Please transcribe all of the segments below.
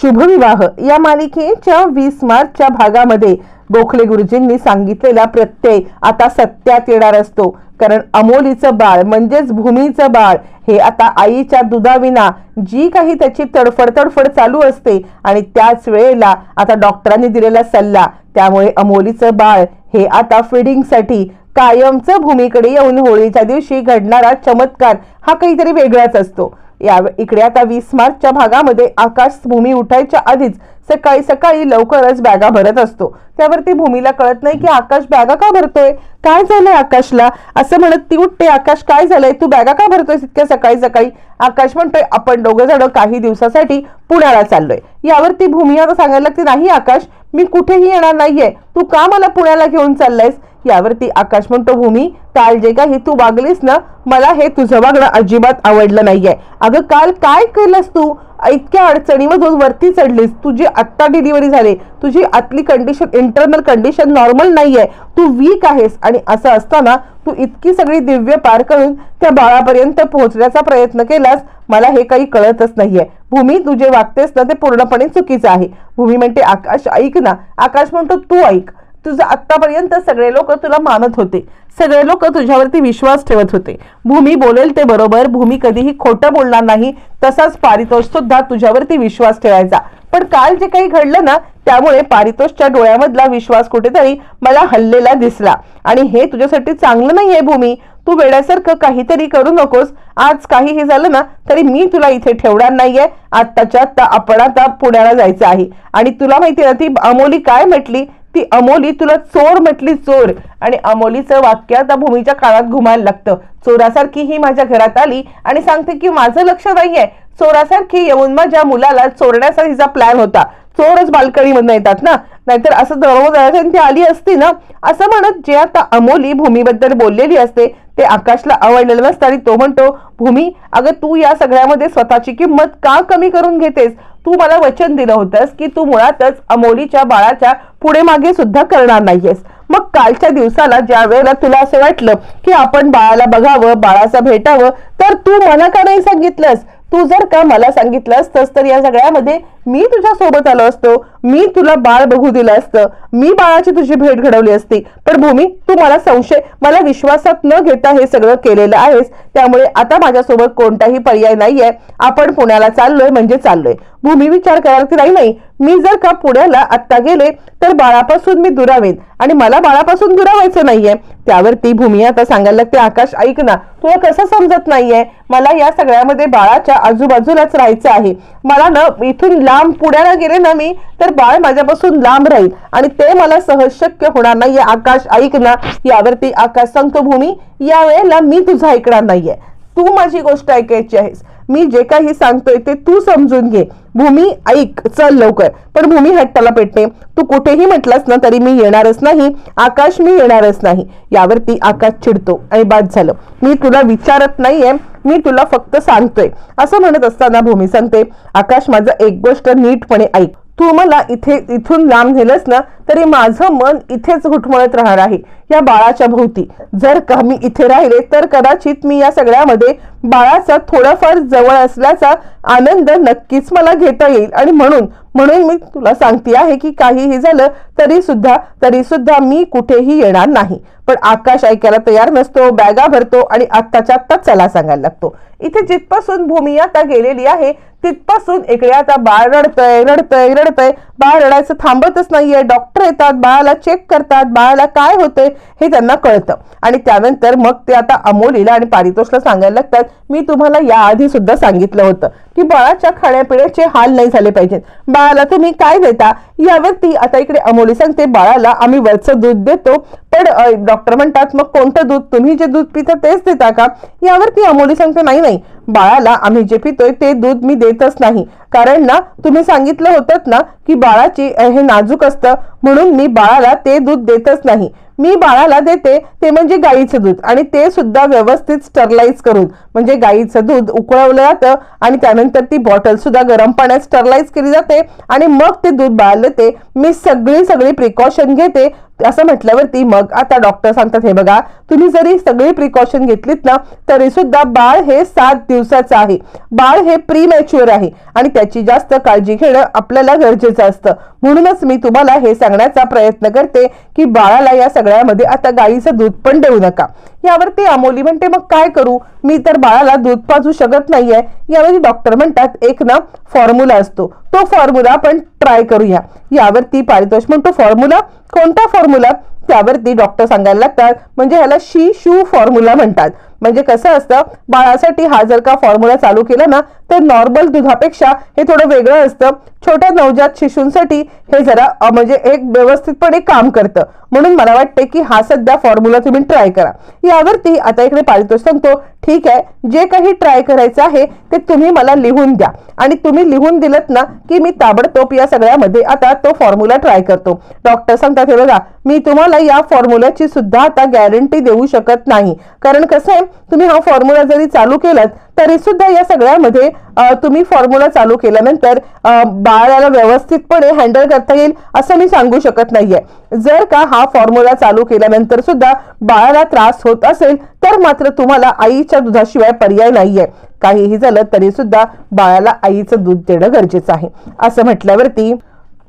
शुभविवाह. या मालिकेच्या वीस मार्चच्या भागामध्ये गोखले गुरुजींनी सांगितलेला प्रत्यय आता सत्यात येणार असतो. कारण अमोलीचं बाळ म्हणजेच भूमीचं बाळ हे आता आईच्या दुधाविना जी काही त्याची तडफड तडफड चालू असते आणि त्याच वेळेला आता डॉक्टरांनी दिलेला सल्ला त्यामुळे अमोलीचं बाळ हे आता फिडिंगसाठी कायमचं भूमीकडे येऊन होळीच्या दिवशी घडणारा चमत्कार हा काहीतरी वेगळाच असतो. या इकडे आता वीस मार्चच्या भागामध्ये आकाश भूमी उठायच्या आधीच सकाळी सकाळी लवकरच बॅगा भरत असतो. त्यावरती भूमीला कळत नाही की आकाश बॅगा का भरतोय? काय झालंय आकाशला? असं म्हणत ती उठते आकाश काय झालंय? तू बॅगा का भरतोय इतक्या सकाळी सकाळी? आकाश म्हणतोय आपण दोघं जण काही दिवसासाठी पुण्याला चाललोय. यावरती भूमी आता सांगायला लागते नाही आकाश मी कुठेही येणार नाहीये. तू का मला पुण्याला घेऊन चाललायस? यावरती आकाश म्हणतो भूमी काल जे काही तू वागलीस ना मला हे तुझं वागणं अजिबात आवडलं नाहीये. अगं काल काय केलंस तू? इतक्या अडचणीमधून वरती चढलीस. तुझी आत्ता डिलिव्हरी झाली. तुझी आतली कंडिशन इंटरनल कंडिशन नॉर्मल नाहीये. तू वीक आहेस. आणि असं असताना तू इतकी सगळी दिव्य पार करून त्या बाळापर्यंत पोहोचण्याचा प्रयत्न केलास मला हे काही कळतच नाहीये. भूमी तू जे वागतेस ना ते पूर्णपणे चुकीचं आहे. भूमी म्हणते आकाश ऐक ना. आकाश म्हणतो तू ऐक. तुझं आत्तापर्यंत सगळे लोक तुला मानत होते. सगळे लोक तुझ्यावरती विश्वास ठेवत होते. भूमी बोलेल ते बरोबर भूमी कधीही खोटं बोलणार नाही तसाच पारितोष सुद्धा तुझ्यावरती विश्वास ठेवायचा. पण काल जे काही घडलं ना त्यामुळे पारितोषच्या डोळ्यामधला विश्वास कुठेतरी मला हल्लेला दिसला. आणि हे तुझ्यासाठी चांगलं नाहीये भूमी. तू वेड्यासारखं काहीतरी करू नकोस. आज काही हे झालं ना तरी मी तुला इथे ठेवणार नाहीये. आत्ताच्या आत्ता आपण आता पुण्याला जायचं आहे. आणि तुला माहिती ना ती अमोली काय म्हटली? ती अमोली तुला चोर म्हटली चोर. आणि अमोलीचं वाक्य आता भूमीच्या काळात घुमायला लागतं. चोरासारखी ही माझ्या घरात आली आणि सांगते की माझं लक्ष नाहीये. चोरासारखी येऊन माझ्या मुलाला चोरण्याचा तिचा प्लॅन होता. चोरच बालकणीमधनं येतात ना? नाहीतर असं दररोज ती आली असती ना? असं म्हणत जे आता अमोली भूमीबद्दल बोललेली असते ते आकाशला आवडलेलं नसतं आणि तो म्हणतो भूमी अगं तू या सगळ्यामध्ये स्वतःची किंमत का कमी करून घेतेस? तू मला वचन दिलं होतंस की तू मुळातच अमोलीच्या बाळाच्या पुढे मागे सुद्धा करणार नाहीयेस. मग कालच्या दिवसाला ज्या वेळेला तुला असं वाटलं की आपण बाळाला बघावं बाळाचं भेटावं तर तू मला का नाही सांगितलंस? तू जर का मला सांगितलंस तस तर या सगळ्यामध्ये मी तुझ्या सोबत आलो असतो. मी तुला बाळ बघू दिलं असतं. मी बाळाची तुझी भेट घडवली असती. पण भूमी तू मला संशय मला विश्वासात न घेता हे सगळं केलेलं आहेस. त्यामुळे आता माझ्यासोबत कोणताही पर्याय नाहीये. आपण पुण्याला चाललोय म्हणजे चाललोय. भूमी विचार करायला की नाही नाही. मी जर का पुण्याला आत्ता गेले तर बाळापासून मी दुरावेन. आणि मला बाळापासून दुरावायचं नाहीये. त्यावर ती भूमी आता सांगायला लागते आकाश ऐक ना. तुला कसं समजत नाहीये? मला या सगळ्यामध्ये बाळाच्या आजूबाजूलाच राहायचं आहे. मला ना इथून लांब पुण्याला गेले ना मी तर बाळ माझ्यापासून लांब राहील. आणि ते मला सहज शक्य होणार नाही आकाश ऐक ना यावरती आकाश सांगतो भूमी मी तुझं ऐकणार नाहीये. तू माझी गोष्ट ऐकायची आहेस. मी जे काही सांगतोय ते तू समजून घे. भूमी ऐक चल लवकर. पण भूमी हट्टाला पेटते तू कुठेही म्हटलास ना तरी मी येणारच नाही. आकाश मी येणारच नाही. यावरती आकाश चिडतो आणि बाद झालं. मी तुला विचारत नाहीये. मी तुला फक्त सांगतोय. असं म्हणत असताना भूमी सांगते आकाश माझं एक गोष्ट नीटपणे ऐक. तू मला इथे इथून लांब नेलंस ना तरी माझं मन इथेच घुटमळत राहणार आहे. या बाळाच्या भोवती. जर का मी इथे राहिले तर कदाचित मी या सगळ्यामध्ये बाळाचा थोडाफार जवळ असल्याचा आनंद नक्कीच मला घेता येईल. आणि म्हणून म्हणून मी तुला सांगते आहे की काहीही झालं तरी सुद्धा तरी सुद्धा मी कुठेही येणार नाही. पण आकाश ऐकायला तयार नसतो बॅगा भरतो आणि आत्ताच्या आत्ता चला सांगायला लागतो. इथे जिथपासून भूमी आता गेलेली आहे तिथपासून इकडे आता बाळ रडतंय रडतंय रडतंय. बाळ रडायचं थांबतच नाहीये. डॉक्टर येतात बाळाला चेक करतात बाळाला काय होतंय? हे त्यांना कळतं. आणि त्यानंतर मग ते आता अमोलीला आणि पारितोषला सांगायला लागतात मी तुम्हाला याआधी सुद्धा सांगितलं होतं की बाळाच्या खाण्यापिण्याचे हाल नाही झाले पाहिजेत. बाळाला तुम्ही काय देता? यावरती आता इकडे अमोली सांगते बाळाला आम्ही वरचं दूध देतो पण डॉक्टर म्हणतात मग कोणतं दूध? तुम्ही जे दूध पिता तेच देता का? यावरती अमोली सांगते नाही नाही. बाळाला आम्ही जे पितोय ते दूध मी देतच नाही. कारण ना तुम्ही सांगितलं होतं ना की बाळाची हे नाजूक असतं म्हणून मी बाळाला ते दूध देतच नाही. मी बाळाला देते ते म्हणजे गाईचं दूध. आणि ते सुद्धा व्यवस्थित स्टरलाइज करून म्हणजे गाईचं दूध उकळवलं जातं आणि त्यानंतर ती बॉटल सुद्धा गरम पाण्यात स्टरलाइज केली जाते. आणि मग ते दूध बाळाला देते. मी सगळी सगळी प्रिकॉशन घेते. असं म्हटल्यावरती मग आता डॉक्टर सांगतात हे बघा तुम्ही जरी सगळी प्रिकॉशन घेतलीत ना तरी सुद्धा बाळ हे सात दिवसाचं आहे. बाळ हे प्री मॅच्युअर आहे आणि त्याची जास्त काळजी घेणं आपल्याला गरजेचं असतं. म्हणूनच मी तुम्हाला हे सांगण्याचा प्रयत्न करते की बाळाला या सगळ्यामध्ये आता गाईचं दूध पण देऊ नका. यावरती अमोली म्हणते मग काय करू? मी तर बाळाला दूध पाजू शकत नाहीये. यावरती डॉक्टर म्हणतात एक ना फॉर्म्युला असतो. तो फॉर्म्युला आपण ट्राय करूया. यावरती पारितोष म्हणतो फॉर्म्युला कोणता फॉर्म्युला त्यावरती डॉक्टर सांगायला लागतात? म्हणजे ह्याला शी शू फॉर्म्युला म्हणतात. म्हणजे कसं असतं? बाळासाठी हा जर का फॉर्म्युला चालू केला ना तर नॉर्मल दुधापेक्षा हे थोडं वेगळं असतं. छोट्या नवजात शिशूंसाठी हे जरा म्हणजे एक व्यवस्थितपणे काम करतं. म्हणून मला वाटते की हा सध्या फॉर्म्युला तुम्ही ट्राय करा. यावरती आता इकडे पारितोष सांगतो. ठीक आहे? जे काही ट्राय करायचं आहे ते तुम्ही मला लिहून द्या. आणि तुम्ही लिहून दिलत ना की मी ताबडतोब या सगळ्यामध्ये आता तो फॉर्म्युला ट्राय करतो. डॉक्टर सांगतात हे बघा मी तुम्हाला या फॉर्म्युलाची सुद्धा आता गॅरंटी देऊ शकत नाही. कारण कसं आहे तुम्ही हा फॉर्म्युला जरी चालू केलात तरी सुद्धा या सगळ्यामध्ये तुम्ही फॉर्म्युला चालू केल्यानंतर बाळाला व्यवस्थितपणे हँडल करता येईल असं मी सांगू शकत नाहीये. जर का हा फॉर्म्युला चालू केल्यानंतर सुद्धा बाळाला त्रास होत असेल तर मात्र तुम्हाला आईच्या दुधाशिवाय पर्याय नाहीये. काहीही झालं तरी सुद्धा बाळाला आईचं दूध देणं गरजेचं आहे. असं म्हटल्यावरती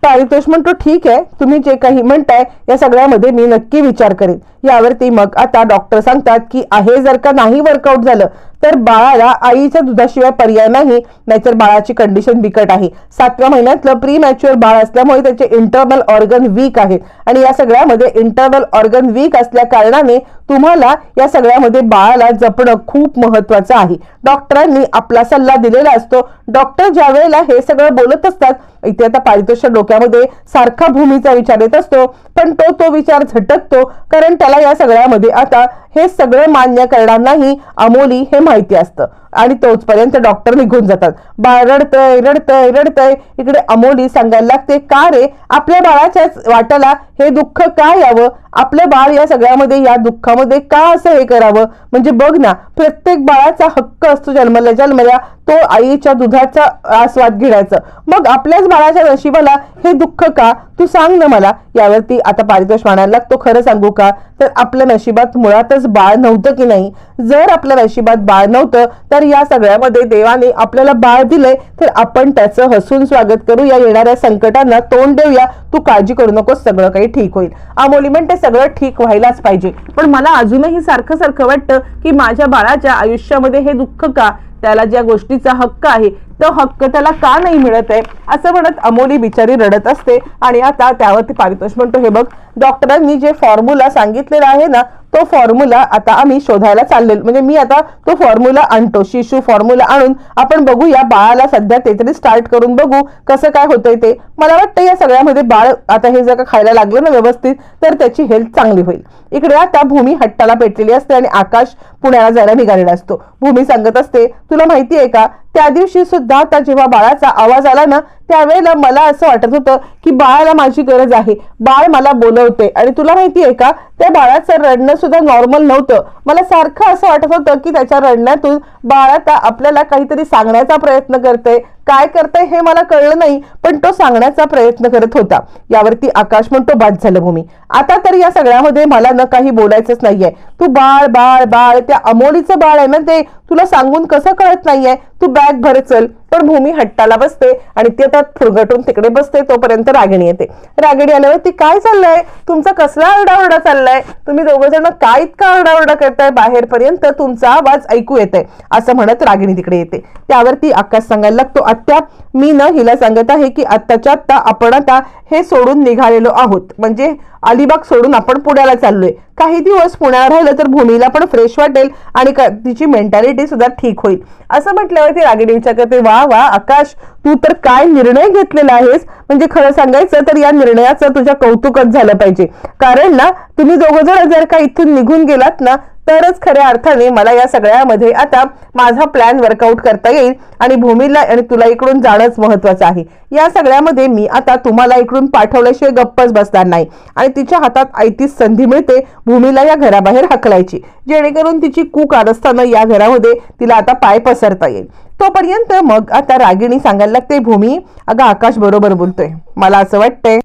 पारितोष म्हणतो ठीक आहे तुम्ही जे काही म्हणताय या सगळ्यामध्ये मी नक्की विचार करेन. यावरती मग आता डॉक्टर सांगतात की आहे जर का नाही वर्कआउट झालं तर बाळाला आईच्या दुधाशिवाय पर्याय नाही. नाहीतर बाळाची कंडिशन बिकट आहे. सातव्या महिन्यातलं प्री मॅच्युअर बाळ असल्यामुळे त्याचे इंटरनल ऑर्गन वीक आहेत. आणि या सगळ्यामध्ये इंटरनल ऑर्गन वीक असल्या कारणाने तुम्हाला या सगळ्यामध्ये बाळाला जपणं खूप महत्वाचं आहे. डॉक्टरांनी आपला सल्ला दिलेला असतो. डॉक्टर ज्या वेळेला हे सगळं बोलत असतात इथे आता पारितोषच्या डोक्यामध्ये सारखा भूमीचा विचार येत असतो पण तो तो विचार झटकतो कारण त्याला या सगळ्यामध्ये आता हे सगळं मान्य करणार नाही अमोली हे माहिती असतं. आणि तोचपर्यंत डॉक्टर निघून जातात. बाळ रडतय रडतय रडतय. इकडे अमोली सांगायला लागते का रे? आपल्या बाळाच्याच वाट्याला हे दुःख का यावं? आपलं बाळ या सगळ्यामध्ये या दुःखामध्ये का असं हे करावं? म्हणजे बघ ना प्रत्येक बाळाचा हक्क असतो जन्मल्या जन्मल्या तो आईच्या दुधाचा आस्वाद घेण्याचं. मग आपल्याच बाळाच्या नशिबाला हे दुःख का? तू सांग ना मला. यावरती आता पारितोष म्हणायला लागतो. खरं सांगू का? तर आपल्या नशिबात मुळातच बाळ नव्हतं की नाही. जर आपल्या नशिबात बाळ नव्हतं तर या सगळ्यामध्ये देवाने आपल्याला बाळ दिलंय तर आपण त्याचं हसून स्वागत करू. या येणाऱ्या संकटांना तोंड देऊया. तू काळजी करू नकोस सगळं काही ठीक होईल. अमोली म्हणते सगळं ठीक व्हायलाच पाहिजे. पण मला अजूनही सारखं सारखं वाटतं की माझ्या बाळाच्या आयुष्यामध्ये हे दुःख का? त्याला ज्या गोष्टीचा हक्क आहे तो हक्क त्याला का नाही मिळत आहे? असं म्हणत अमोली बिचारी रडत असते आणि आता त्यावरती पारितोष म्हणतो हे बघ डॉक्टरांनी जे फॉर्म्युला सांगितलेला आहे ना तो फॉर्म्युला आता आम्ही शोधायला चाललेलो. म्हणजे मी आता तो फॉर्म्युला आणतो शिशू फॉर्म्युला आणून आपण बघूया बाळाला सध्या ते तरी स्टार्ट करून बघू कसं काय होतंय ते. मला वाटतं या सगळ्यामध्ये बाळ आता हे जर का खायला लागलं ना व्यवस्थित तर त्याची हेल्थ चांगली होईल. इकडे आता भूमी हट्टाला पेटलेली असते आणि आकाश पुण्याला जायला निघालेला असतो. भूमी सांगत असते तुला माहिती आहे का त्या दिवशी सुद्धा त्या जेव्हा बाळाचा आवाज आला ना त्यावेळेला मला असं वाटत होतं की बाळाला माझी गरज आहे. बाळ मला बोलवते. आणि तुला माहिती आहे का त्या बाळाचं रडणं सुद्धा नॉर्मल नव्हतं. मला सारखं असं वाटत होतं की त्याच्या रडण्यातून बाळ आता आपल्याला काहीतरी सांगण्याचा प्रयत्न करते काय करतंय हे मला कळलं नाही पण तो सांगण्याचा प्रयत्न करत होता. यावरती आकाश म्हणतो बाद झालं भूमी. आता तर या सगळ्यामध्ये मला न काही बोलायचंच नाहीये. तू बाळ बाळ बाळ त्या अमोलीचं बाळ आहे ना ते तुला सांगून कसं कळत नाहीये? तू बॅग भर चल. पण भूमी हट्टाला बसते आणि ती आता फुरगटून तिकडे बसते तोपर्यंत रागिणी येते. रागिणी आल्यावर ती काय चाललंय? तुमचा कसला आरडाओरडा चाललाय? तुम्ही दोघजण काय इतका आरडाओरडा करताय? बाहेरपर्यंत तुमचा आवाज ऐकू येतोय असं म्हणत रागिणी तिकडे येते. त्यावरती आकाश सांगायला लागतो आत्या मी न हिला सांगत आहे की आत्ताच्या आत्ता आपण आता हे सोडून निघालेलो आहोत. म्हणजे अलिबाग सोडून आपण पुण्याला चाललोय. काही दिवस पुण्याला राहिलं तर भूमीला पण फ्रेश वाटेल आणि तिची मेंटॅलिटी सुद्धा ठीक होईल. असं म्हटल्यावरती रागिणी विचार करते वा वा आकाश तू तर काय निर्णय घेतलेला आहेस? म्हणजे खरं सांगायचं तर या निर्णयाचं तुझ्या कौतुकच झालं पाहिजे. कारण ना तुम्ही दोघं जण जर का इथून निघून गेलात ना तरच खऱ्या अर्थाने मला या सगळ्यामध्ये आता माझा प्लॅन वर्कआउट करता येईल आणि भूमीला आणि तुला इकडून जाणंच महत्वाचं आहे. या सगळ्यामध्ये मी आता तुम्हाला इकडून पाठवल्याशिवाय गप्पच बसणार नाही. आणि तिच्या हातात आयतीच संधी मिळते भूमीला या घराबाहेर हकलायची. जेणेकरून तिची कूक कारस्थानं या घरामध्ये तिला आता पाय पसरता येईल. तोपर्यंत मग आता रागिणी सांगायला लागते भूमी अगं आकाश बरोबर बोलतोय. मला असं वाटतंय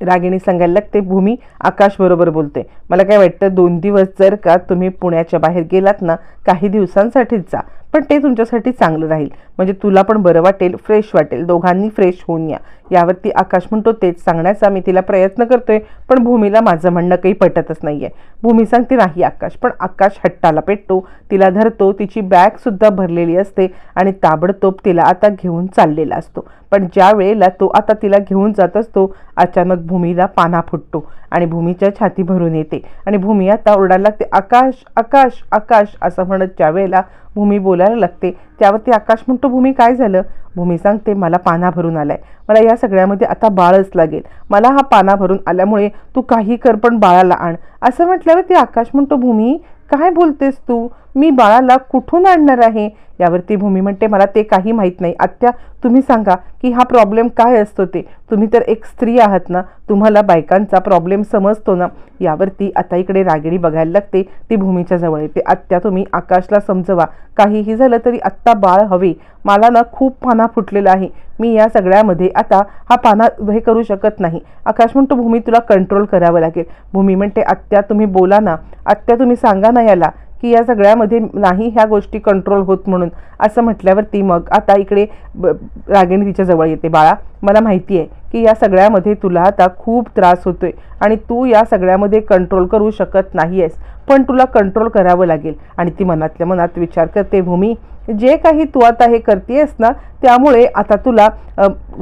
रागिणी सांगायला लागते भूमी आकाश बरोबर बोलते मला काय वाटतं दोन दिवस जर का तुम्ही पुण्याच्या बाहेर गेलात ना काही दिवसांसाठीच जा. पण ते तुमच्यासाठी चांगलं राहील. म्हणजे तुला पण बरं वाटेल फ्रेश वाटेल. दोघांनी फ्रेश होऊन या. यावरती आकाश म्हणतो तेच सांगण्याचा मी तिला प्रयत्न करतोय पण भूमीला माझं म्हणणं काही पटतच नाहीये. भूमी सांगते नाही आकाश पण आकाश हट्टाला पेटतो तिला धरतो तिची बॅग सुद्धा भरलेली असते आणि ताबडतोब तिला आता घेऊन चाललेला असतो. पण ज्या वेळेला तो आता तिला घेऊन जात असतो अचानक भूमीला पाना फुटतो आणि भूमीच्या छाती भरून येते. आणि भूमी आता ओरडायला लागते आकाश आकाश आकाश असं म्हणत ज्या वेळेला भूमी बोलायला लागते त्यावरती आकाश म्हणतो भूमी काय झालं? भूमी सांगते मला पाना भरून आलाय. मला या सगळ्यामध्ये आता बाळच लागेल. मला हा पाना भरून आल्यामुळे तू काही कर पण बाळाला आण. असं म्हटल्यावर ती आकाश म्हणतो भूमी काय बोलतेस तू? मी बाळाला कुठून आणणार आहे? यावरती भूमी म्हणते मला ते काही माहीत नाही. आत्या तुम्ही सांगा की हा प्रॉब्लेम काय असतो ते? तुम्ही तर एक स्त्री आहात ना? तुम्हाला बायकांचा प्रॉब्लेम समजतो ना? यावरती आता इकडे रागिणी बघायला लागते. ती भूमीच्या जवळ येते. आत्या तुम्ही आकाशला समजवा. काहीही झालं तरी आत्ता बाळ हवे. मला ना खूप पाना फुटलेला आहे. मी या सगळ्यामध्ये आता हा पाना हे करू शकत नाही. आकाश म्हणतो भूमी तुला कंट्रोल करावं लागेल. भूमी म्हणते आत्या तुम्ही बोला ना. आत्या तुम्ही सांगा ना याला. की या सगळ्यामध्ये नाही ह्या गोष्टी कंट्रोल होत म्हणून. असं म्हटल्यावरती मग आता इकडे रागिणी तिच्या जवळ येते. बाळा मला माहिती आहे की या सगळ्यामध्ये तुला आता खूप त्रास होतोय आणि तू या सगळ्यामध्ये कंट्रोल करू शकत नाही आहेस पण तुला कंट्रोल करावं लागेल. आणि ती मनातल्या मनात विचार करते भूमी जे काही तू आता हे करतेस ना त्यामुळे आता तुला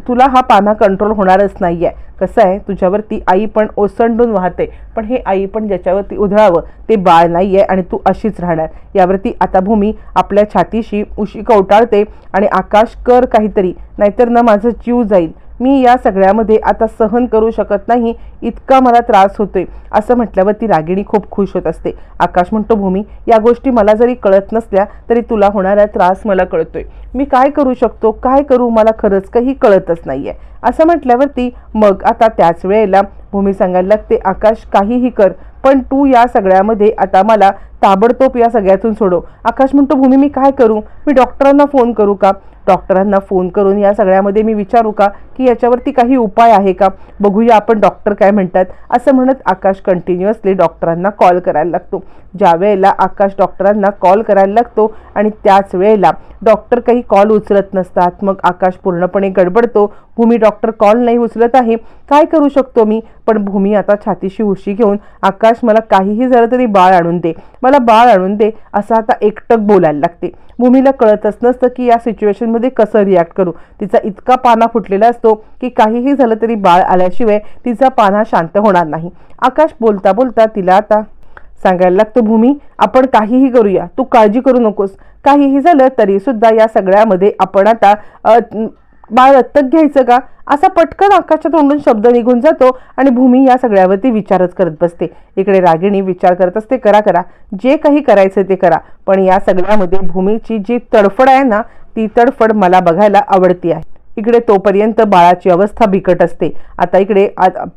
तुला हा पाना कंट्रोल होणारच नाही आहे कसं आहे तुझ्यावरती आई पण ओसंडून वाहते. पण हे आई पण ज्याच्यावरती उधळावं ते बाळ नाही आहे आणि तू अशीच राहणार. यावरती आता भूमी आपल्या छातीशी उशी कवटाळते आणि आकाश कर काहीतरी. नाहीतर ना माझं जीव जाईल. मी या सगळ्यामध्ये आता सहन करू शकत नाही इतका मला त्रास होतोय. असं म्हटल्यावर ती रागिणी खूप खुश होत असते. आकाश म्हणतो भूमी या गोष्टी मला जरी कळत नसल्या तरी तुला होणारा त्रास मला कळतोय. मी काय करू शकतो? काय करू? मला खरंच काही कळतच नाही आहे असं म्हटल्यावरती मग आता त्याच वेळेला भूमी सांगायला लागते आकाश काहीही कर पण तू या सगळ्यामध्ये आता मला ताबडतोब या सगळ्यातून सोडव. आकाश म्हणतो भूमी मी काय करू? मी डॉक्टरांना फोन करू का? डॉक्टरांना फोन करून या सगळ्यामध्ये मी विचारू का की याच्यावरती काही उपाय आहे का? बघूया आपण डॉक्टर काय म्हणतात. असं म्हणत आकाश कंटिन्युअसली डॉक्टरांना कॉल करायला लागतो. ज्या वेळेला आकाश डॉक्टरांना कॉल करायला लागतो आणि त्याच वेळेला डॉक्टर काही कॉल उचलत नसतात मग आकाश पूर्णपणे गडबडतो. भूमी डॉक्टर कॉल नाही उचलत आहे. काय करू शकतो मी? पण भूमी आता छातीशी उशी घेऊन आकाश मला काहीही झालं तरी बाळ आणून दे. मला बाळ आणून दे असं आता एकटक बोलायला लागते. भूमीला कळतच नसतं की या सिच्युएशनमध्ये कसं रिॲक्ट करू. तिचा इतका पाना फुटलेला असतो की काहीही झालं तरी बाळ आल्याशिवाय तिचा पाना शांत होणार नाही. आकाश बोलता बोलता तिला आता सांगायला लागतो भूमी आपण काहीही करूया. तू काळजी करू नकोस. काहीही झालं तरी सुद्धा या सगळ्यामध्ये आपण आता बाळ दत्तक घ्यायचं का? असा पटकन आकाशच्या तोंडून शब्द निघून जातो आणि भूमी या सगळ्यावरती विचारच करत बसते. इकडे रागिणी विचार करत असते करा करा. जे काही करायचं ते करा. पण या सगळ्यामध्ये भूमीची जी तडफड आहे ना ती तडफड मला बघायला आवडती आहे. इकडे तोपर्यंत बाळाची अवस्था बिकट असते. आता इकडे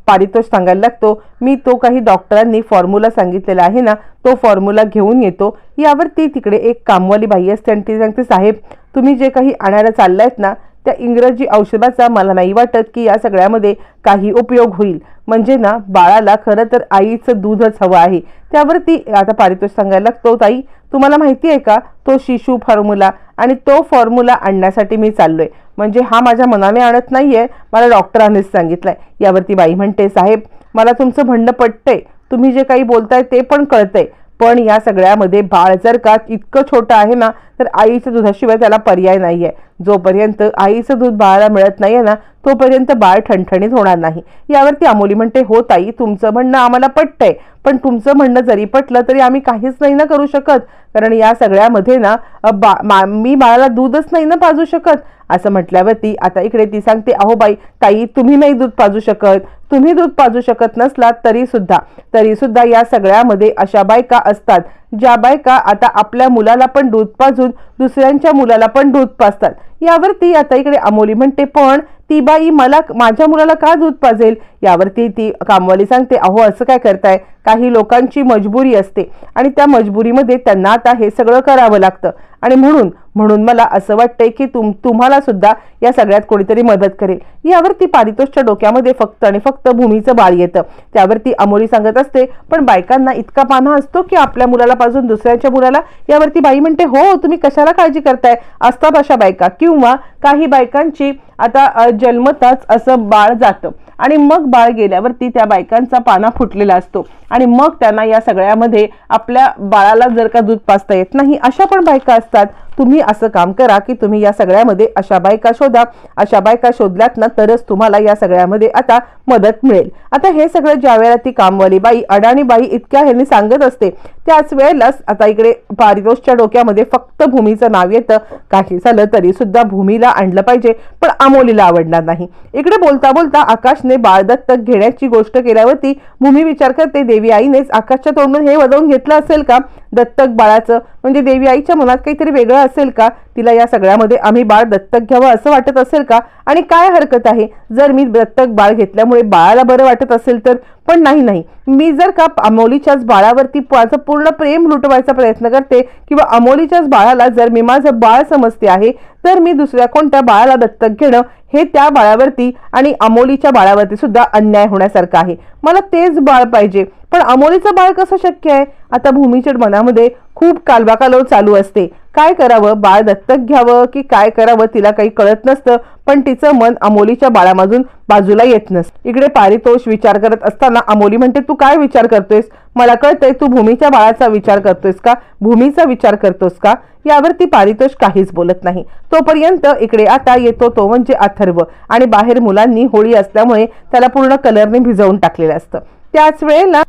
पारितोष सांगायला लागतो मी तो काही डॉक्टरांनी फॉर्म्युला सांगितलेला आहे ना तो फॉर्म्युला घेऊन येतो. यावरती तिकडे एक कामवाली बाई असते आणि ती सांगते साहेब तुम्ही जे काही आणायला चाललायत ना त्या इंग्रजी औषधाचा मला नाही वाटत की या सगळ्यामध्ये काही उपयोग होईल. म्हणजे ना बाळाला खरं तर आईचं दूधच हवं आहे. त्यावरती आता पारितोष सांगायला लागतो ताई तुम्हाला माहिती आहे का? तो शिशू फॉर्म्युला आणि तो फॉर्म्युला आणण्यासाठी मी चाललोय. म्हणजे हा माझ्या मनाने आणत नाही आहे मला डॉक्टरांनीच सांगितलंय. यावरती बाई म्हणते साहेब मला तुमचं म्हणणं पटतंय. तुम्ही जे काही बोलताय ते पण कळतंय. पण या सगळ्यामध्ये बाळ जर का इतकं छोटं आहे ना तर आईच्या दुधाशिवाय त्याला पर्याय नाही आहे जोपर्यंत आईचं दूध बाळाला मिळत नाही आहे ना तोपर्यंत बाळ ठणठणीत होणार नाही. यावरती अमोली म्हणते हो ताई तुमचं म्हणणं आम्हाला पटतंय. पण तुमचं म्हणणं जरी पटलं तरी आम्ही काहीच नाही ना करू शकत. कारण या सगळ्यामध्ये ना बा मी बाळाला दूधच नाही ना पाजू शकत. असं म्हटल्यावरती आता इकडे ती सांगते अहो बाई ताई तुम्ही नाही दूध पाजू शकत. तुम्ही दूध पाजू शकत नसलात तरी सुद्धा. तरी सुद्धा या सगळ्यामध्ये अशा बायका असतात. ज्या बायका आता आपल्या मुलाला पण दूध पाजून दुसऱ्यांच्या मुलाला पण दूध पाजतात. यावरती आता इकडे अमोली म्हणते पण ती बाई मला माझ्या मुलाला का दूध पाजेल? यावरती ती कामवाली सांगते अहो असं काय करताय? काही लोकांची मजबुरी असते. आणि त्या मजबुरीमध्ये त्यांना आता हे सगळं करावं लागतं. आणि म्हणून म्हणून मला असं वाटतंय की तुम तुम्हाला सुद्धा या सगळ्यात कोणीतरी मदत करेल. यावरती पारितोषच्या डोक्यामध्ये फक्त आणि फक्त भूमीचं बाळ येतं. त्यावरती अमोली सांगत असते पण बायकांना इतका पाना असतो की आपल्या मुलाला पाजून दुसऱ्याच्या मुलाला? यावरती बाई म्हणते हो तुम्ही कशाला काळजी करताय? असतात अशा बायका. किंवा काही बायकांची आता जन्मताच असं बाळ जातं. आणि मग बाळ गेल्यावरती त्या बायकांचा पाना फुटलेला असतो. आणि मग त्यांना या सगळ्यामध्ये आपल्या बाळाला जर का दूध पाजता येत नाही अशा पण बायका असतात. तुम्ही असं काम करा की तुम्ही या सगळ्यामध्ये अशा बायका शोधा. अशा बायका शोधल्यात ना तरच तुम्हाला या सगळ्यामध्ये आता मदत मिळेल. आता हे सगळं ज्या वेळेला ती कामवाली बाई अडाणी बाई इतक्या ह्यांनी सांगत असते त्याच वेळेलाच आता इकडे पारितोषच्या डोक्यामध्ये फक्त भूमीचं नाव येतं. काही झालं तरी सुद्धा भूमीला आणलं पाहिजे पण अमोलीला आवडणार नाही. इकडे बोलता बोलता आकाशने बाळदत्तक घेण्याची गोष्ट केल्यावरती भूमी विचार करते देवी आईनेच आकाशच्या तोंडून हे वदवून घेतलं असेल का? दत्तक बाळाचं. म्हणजे देवी आईच्या मनात काहीतरी वेगळं असेल का? तिला या सगळ्यामध्ये आम्ही बाळ दत्तक घ्यावं असं वाटत असेल का? आणि काय हरकत आहे? जर मी दत्तक बाळ घेतल्यामुळे बाळाला बरं वाटत असेल तर? पण नाही नाही. मी जर का अमोलीच्याच बाळावरती माझं पूर्ण प्रेम लुटवायचा प्रयत्न करते किंवा अमोलीच्याच बाळाला जर मी माझं बाळ समजते आहे तर मी दुसऱ्या कोणत्या बाळाला दत्तक घेणं हे त्या बाळावरती आणि अमोलीच्या बाळावरती सुद्धा अन्याय होण्यासारखं आहे. मला तेच बाळ पाहिजे. पण अमोलीचं बाळ कसं शक्य आहे? आता भूमीच्या मनामध्ये खूप कालबाकालो चालू असते. काय करावं? बाळ दत्तक घ्यावं की काय करावं तिला काही कळत नसतं पण तिचं मन अमोलीच्या बाळामधून बाजूला येत नसतं. इकडे पारितोष विचार करत असताना अमोली म्हणते तू काय विचार करतोयस? मला कळतंय तू भूमीच्या बाळाचा विचार करतोयस का? भूमीचा विचार करतोस का? यावरती पारितोष काहीच बोलत नाही. तोपर्यंत इकडे आता येतो तो म्हणजे अथर्व आणि बाहेर मुलांनी होळी असल्यामुळे त्याला पूर्ण कलरने भिजवून टाकलेलं असतं. त्याच वेळेला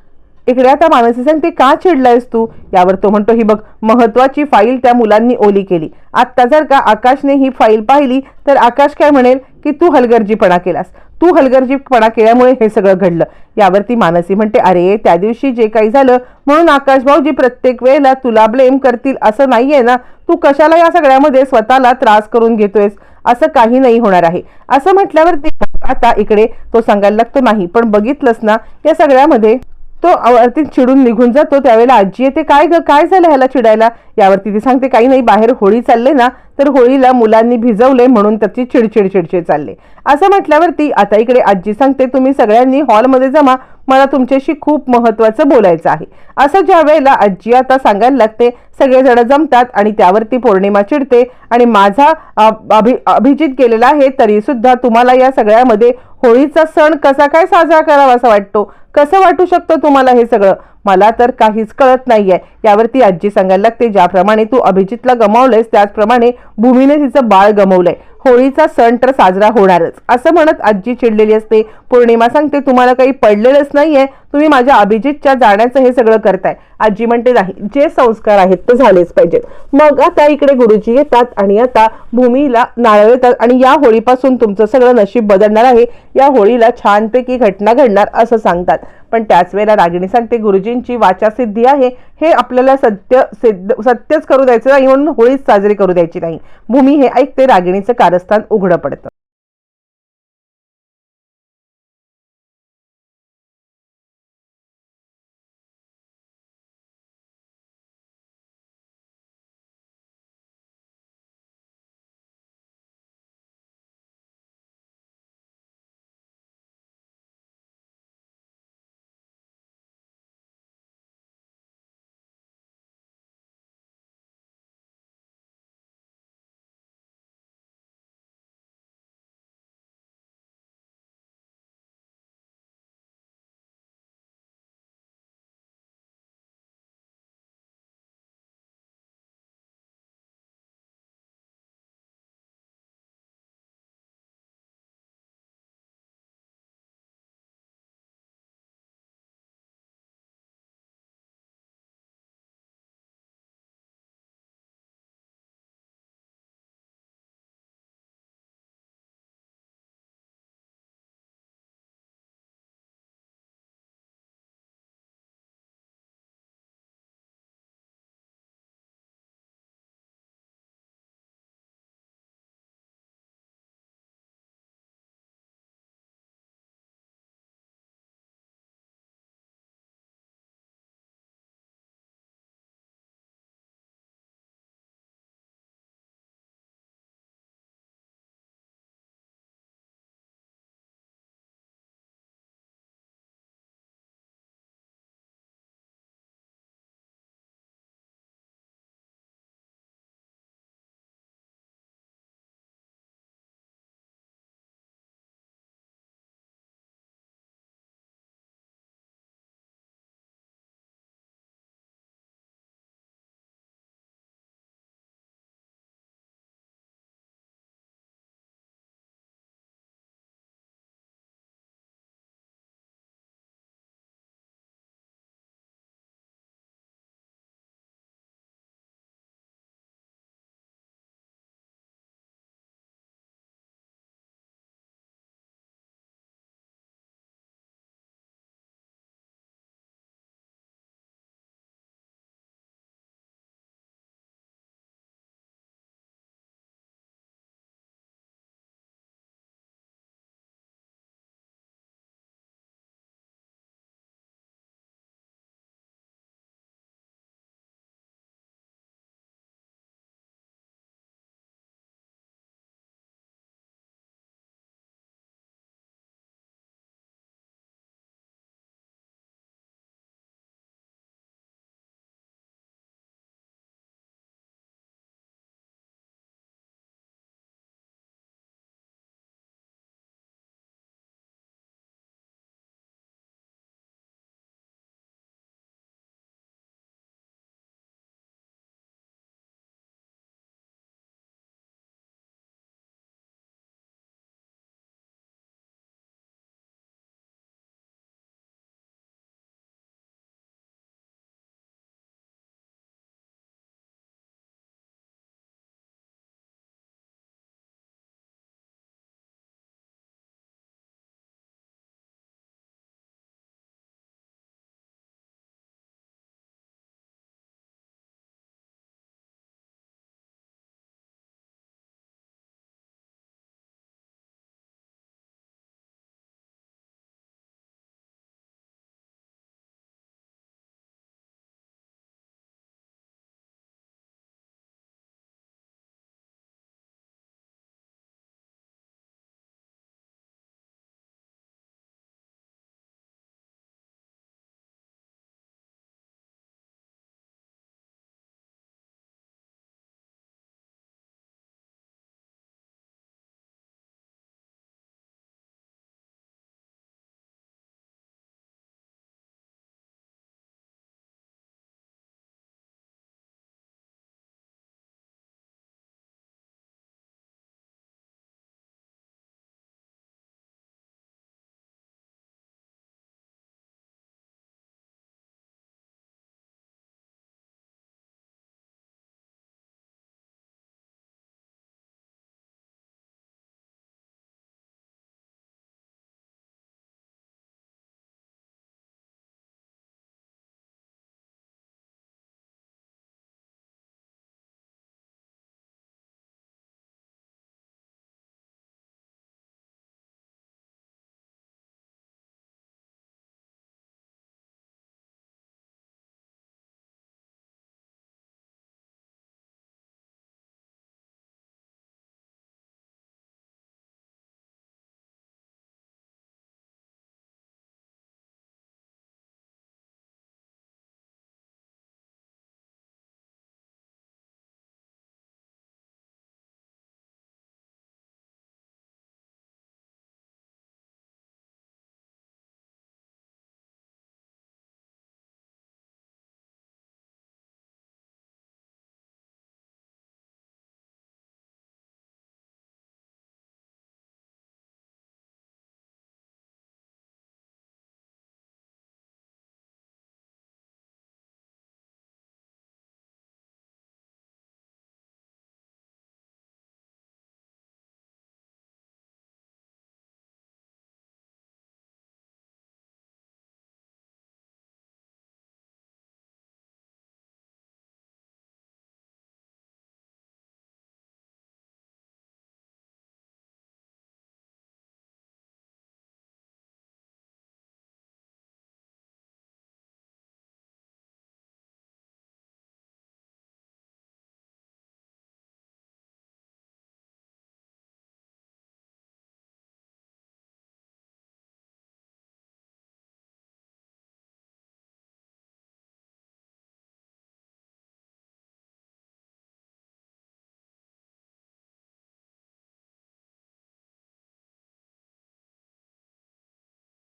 इकडे आता मानसी सांगते का चिडलायस तू? यावर तो म्हणतो ही बघ महत्वाची फाईल त्या मुलांनी ओली केली. आत्ता जर का आकाशने ही फाईल पाहिली तर आकाश काय म्हणेल की तू हलगर्जीपणा केलास. तू हलगर्जीपणा केल्यामुळे हे सगळं घडलं. यावरती मानसी म्हणते अरे त्या दिवशी जे काही झालं म्हणून आकाश भाऊजी प्रत्येक वेळेला तुला ब्लेम करतील असं नाहीये ना? तू कशाला या सगळ्यामध्ये स्वतःला त्रास करून घेतोयस? असं काही नाही होणार आहे. असं म्हटल्यावरती आता इकडे तो सांगायला लागतो नाही पण बघितलंस ना या सगळ्यामध्ये तो आवर्ती चिडून निघून जातो. त्यावेळेला आजी येते काय ग काय झालं ह्याला चिडायला? यावरती ती सांगते काही नाही बाहेर होळी चालले ना तर होळीला मुलांनी भिजवले म्हणून त्याची चिडचिड चिडचिड चालले. असं म्हटल्यावरती आता इकडे आजी सांगते तुम्ही सगळ्यांनी हॉलमध्ये जमा मला तुमच्याशी खूप महत्वाचं बोलायचं आहे. असं ज्या वेळेला आजी आता सांगायला लागते सगळेजण जमतात आणि त्यावरती पौर्णिमा चिडते आणि माझा अभि अभिजित गेलेला आहे तरी सुद्धा तुम्हाला या सगळ्यामध्ये होळीचा सण कसा काय साजरा करावा असा वाटतो? कसं वाटू शकतं तुम्हाला हे सगळं? मला तर काहीच कळत नाहीये. यावरती आजी सांगायला लागते ज्याप्रमाणे तू अभिजितला गमावलंयस त्याचप्रमाणे भूमीने तिचं बाळ गमावलंय. होळीचा सण तर साजरा होणारच. असं म्हणत आजी चिडलेली असते पौर्णिमा सांगते तुम्हाला काही पडलेलंच नाहीये. तुम्ही माझ्या अभिजितच्या जाण्याचं हे सगळं करताय. आजी म्हणते नाही जे संस्कार आहेत ते झालेच पाहिजेत. मग आता इकडे गुरुजी येतात आणि आता भूमीला नारळतात आणि या होळीपासून तुमचं सगळं नशीब बदलणार आहे. या होळीला छानपैकी घटना घडणार असं सांगतात. पण त्याच वेळेला रागिणी सांगते गुरुजींची वाचा सिद्धी आहे. हे आपल्याला सत्य सिद्ध सत्यच करू द्यायचं नाही म्हणून होळीच साजरी करू द्यायची नाही. भूमी हे ऐकते रागिणीचं कारस्थान उघडं पडतं.